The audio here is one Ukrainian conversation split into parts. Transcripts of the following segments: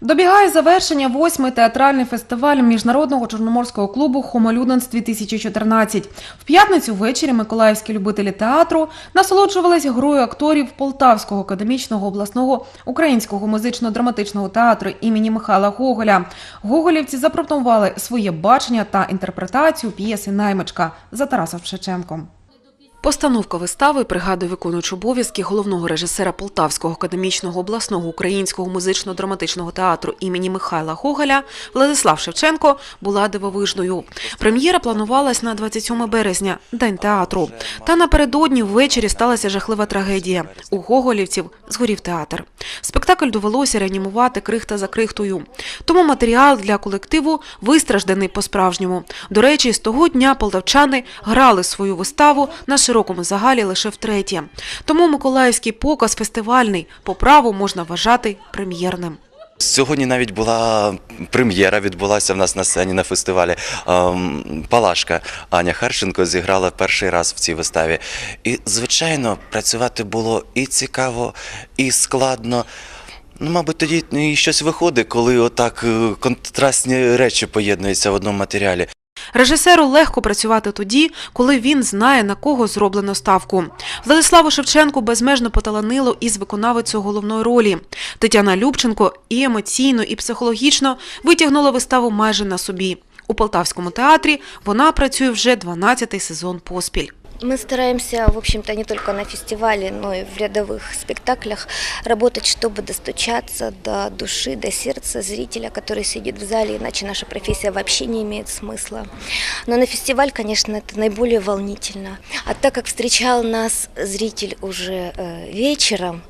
Добігає завершення восьмий театральний фестиваль міжнародного чорноморського клубу Хомолюденс 2014 В п'ятницю ввечері миколаївські любителі театру насолоджувались грою акторів Полтавського академічного обласного українського музично-драматичного театру імені Михайла Гоголя. Гоголівці запропонували своє бачення та інтерпретацію п'єси Наймичка за Тарасом Шевченком. Постановка вистави пригадує виконуючи обов'язки головного режисера Полтавського академічного обласного українського музично-драматичного театру імені Михайла Гоголя Владислав Шевченко була дивовижною. Прем'єра планувалась на 27 березня, день театру. Та напередодні ввечері сталася жахлива трагедія. У Гоголівців згорів театр. Спектакль довелося реанімувати крихта за крихтою. Тому матеріал для колективу вистражданий по-справжньому. До речі, з того дня полтавчани грали свою виставу на широкому загалі лише втретє. Тому миколаївський показ фестивальний по праву можна вважати прем'єрним. Сьогодні навіть була прем'єра, відбулася в нас на сцені на фестивалі. Ем, Палашка Аня Харченко зіграла перший раз в цій виставі. І, звичайно, працювати було і цікаво, і складно. Ну, мабуть, тоді і щось виходить, коли отак е, контрастні речі поєднуються в одному матеріалі. Режисеру легко працювати тоді, коли він знає, на кого зроблено ставку. Владиславу Шевченку безмежно поталанило із виконавицю головної ролі. Тетяна Любченко і емоційно, і психологічно витягнула виставу майже на собі. У Полтавському театрі вона працює вже 12-й сезон поспіль. Мы стараемся, в общем-то, не только на фестивале, но и в рядовых спектаклях работать, чтобы достучаться до души, до сердца зрителя, который сидит в зале, иначе наша профессия вообще не имеет смысла. Но на фестиваль, конечно, это наиболее волнительно. А так как встречал нас зритель уже э, вечером,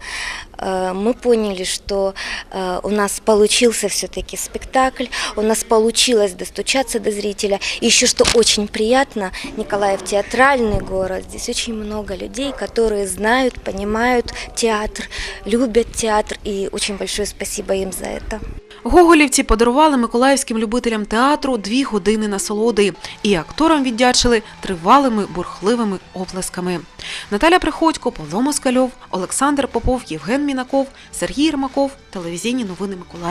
э, мы поняли, что э, у нас получился все-таки спектакль, у нас получилось достучаться до зрителя. И еще что очень приятно, Николаев театральный город, здесь очень много людей, которые знают, понимают театр, любят театр, и очень большое спасибо им за это. Гоголівці подарували миколаївським любителям театру дві години насолоди і акторам віддячили тривалими бурхливими оплесками. Наталя Приходько, Павло Москальов, Олександр Попов, Євген Мінаков, Сергій Ермаков. телевізійні новини Миколаїв.